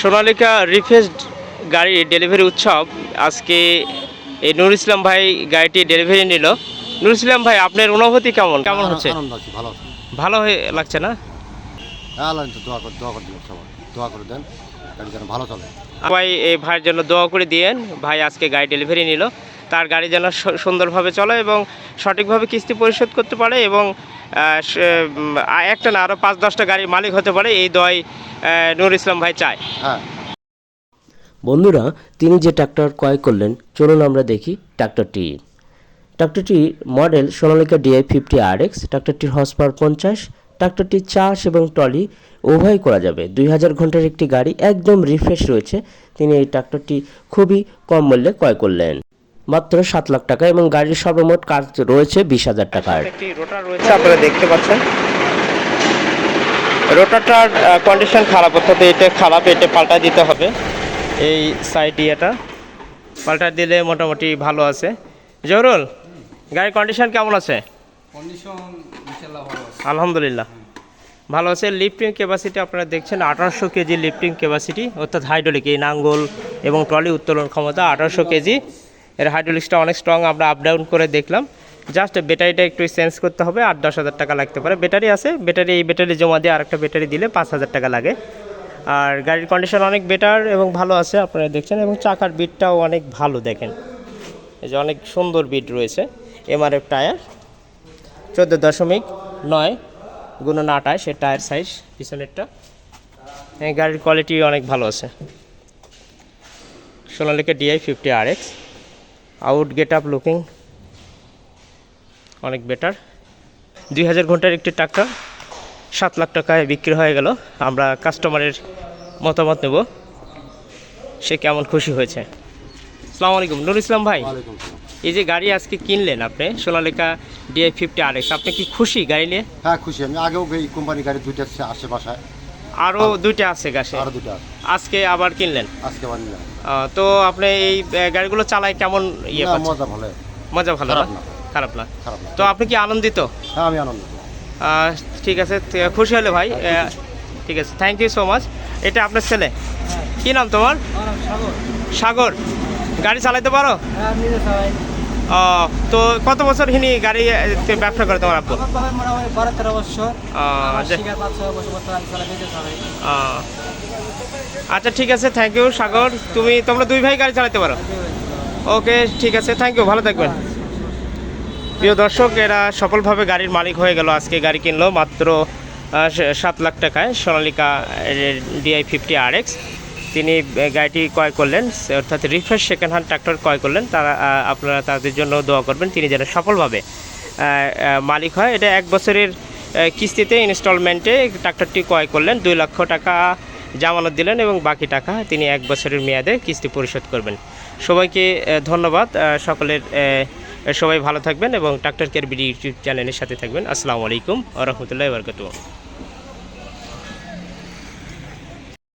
Sonalika refreshed গাড়ি delivery উৎসব। আজকে এই নুর ইসলাম ভাই গাড়িটি ডেলিভারি নিল। নুর ইসলাম ভাই আপনার অনুভূতি কেমন? কেমন হচ্ছে? ভালো ভালো হয়ে লাগছে না? হ্যাঁ দোয়া করে দোয়া করে দোয়া করে দেন যেন ভালো চলে। ভাই এই ভাইয়ের জন্য দোয়া করে দিয়েন। ভাই আজকে গাড়ি ডেলিভারি নিল। তার গাড়ি যেন সুন্দরভাবে চলে এবং সঠিকভাবে কিস্তি পরিশোধ করতে পারে এবং একটা না আরও পাঁচ দশটা গাড়ির মালিক হতে পারে। এই দয় নুর ইসলাম ভাই চায়। হ্যাঁ। বন্ধুরা তিনি যে ট্রাক্টর ক্রয় করলেন চলুন আমরা দেখি ট্রাক্টরটি। ট্রাক্টরটির model Sonalika DI fifty R X ট্রাক্টরটির horse power পঞ্চাশ ট্রাক্টরটির চাষ এবং ট্রলি উভয় করা যাবে। দুই হাজার ঘণ্টার একটি গাড়ি একদম রিফ্রেশ রয়েছে। তিনি এই ট্রাক্টরটি খুবই কম মূল্যে ক্রয় করলেন। মাত্র সাত লাখ টাকা এবং গাড়ির সর্বমোট কাজ রয়েছে বিশ হাজার টাকার। রোটার রয়েছে আপনারা দেখতে পাচ্ছেন। রোটারটার কন্ডিশন খারাপ অর্থাৎ এটা খারাপ এটা পাল্টা দিতে হবে। এই সাইড ইয়েটা পাল্টা দিলে মোটামুটি ভালো আছে। জহরুল গাড়ির কন্ডিশন কেমন আছে? আলহামদুলিল্লাহ। ভালো আছে। লিফটিং ক্যাপাসিটি আপনারা দেখছেন আঠারোশো কেজি লিফটিং ক্যাপাসিটি অর্থাৎ হাইড্রোলিক এই নাঙ্গল এবং ট্রলি উত্তোলন ক্ষমতা আঠারোশো কেজি। এর হাইড্রোলিক্সটা অনেক স্ট্রং আমরা আপ ডাউন করে দেখলাম। জাস্ট ব্যাটারিটা একটু চেঞ্জ করতে হবে, আট দশ হাজার টাকা লাগতে পারে। ব্যাটারি আছে ব্যাটারি এই ব্যাটারি জমা দিয়ে আরেকটা ব্যাটারি দিলে পাঁচ হাজার টাকা লাগে। আর গাড়ির কন্ডিশন অনেক বেটার এবং ভালো আছে, আপনারা দেখছেন, এবং চাকার বিটটাও অনেক ভালো দেখেন। এই যে অনেক সুন্দর বিট রয়েছে এমআরএফ টায়ার চোদ্দ দশমিক নয় গুণন আটায় সে টায়ার সাইজ পিছনেরটা। এই গাড়ির কোয়ালিটি অনেক ভালো আছে। Sonalika DI fifty R X out get up looking অনেক বেটার। দুই হাজার ঘণ্টার একটি ট্রাক্টর সাত লাখ টাকায় বিক্রি হয়ে গেল। আমরা কাস্টমারের মতামত নেব। সে কেমন খুশি হয়েছে। আসসালামু আলাইকুম। নুর ইসলাম ভাই এই যে গাড়ি আজকে কিনলেন আপনি Sonalika DI fifty R X আপনি কি খুশি গাড়ি নিয়ে? হ্যাঁ খুশি। আমি আগেও এই কোম্পানি গাড়ি দুইটা আছে আসে বাসায় আরও দুইটা আছে গাছে? আরও দুটো আজকে আবার কিনলেন? আজকে আবার নিলাম তো আপনি এই গাড়িগুলো চালায় কেমন ইয়ে মজা ভালো। মজা ভালো না। খারাপ না। খারাপ না। তো আপনি কি আনন্দিত? হ্যাঁ আমি আনন্দ আহ, ঠিক আছে খুশি হলে ভাই ঠিক আছে থ্যাংক ইউ সো মাচ এটা আপনার ছেলে? কি নাম তোমার? সাগর। সাগর। গাড়ি চালাইতে পারো? হ্যাঁ আহ, তো কত বছর হিনি গাড়ি ব্যবসা করে তোমার সবাই আহ, আচ্ছা। ঠিক আছে থ্যাংক ইউ সাগর। তুমি তোমরা দুই ভাই গাড়ি চালাতে পারো? ওকে ঠিক আছে থ্যাংক ইউ ভালো থাকবেন। প্রিয় দর্শক, এরা সফলভাবে গাড়ির মালিক হয়ে গেল। আজকে গাড়ি কিনলো মাত্র সাত লাখ টাকায় Sonalika DI fifty R X তিনি গাড়িটি ক্রয় করলেন অর্থাৎ রিফ্রেশ সেকেন্ড হ্যান্ড ট্রাক্টর ক্রয় করলেন। তারা আপনারা তাদের জন্য দোয়া করবেন, তিনি যেন সফলভাবে মালিক হয়। এটা এক বছরের কিস্তিতে ইনস্টলমেন্টে ট্রাক্টরটি ক্রয় করলেন। দুই লক্ষ টাকা জামানত দিলেন এবং বাকি টাকা তিনি এক বছরের মেয়াদে কিস্তি পরিশোধ করবেন। সবাইকে ধন্যবাদ। সকলের সবাই ভালো থাকবেন এবং ডাক্তার কেয়ার বিডি ইউটিউব চ্যানেলের সাথে থাকবেন। আসসালামু আলাইকুম আ রহমতুল্লাহ বরকাতু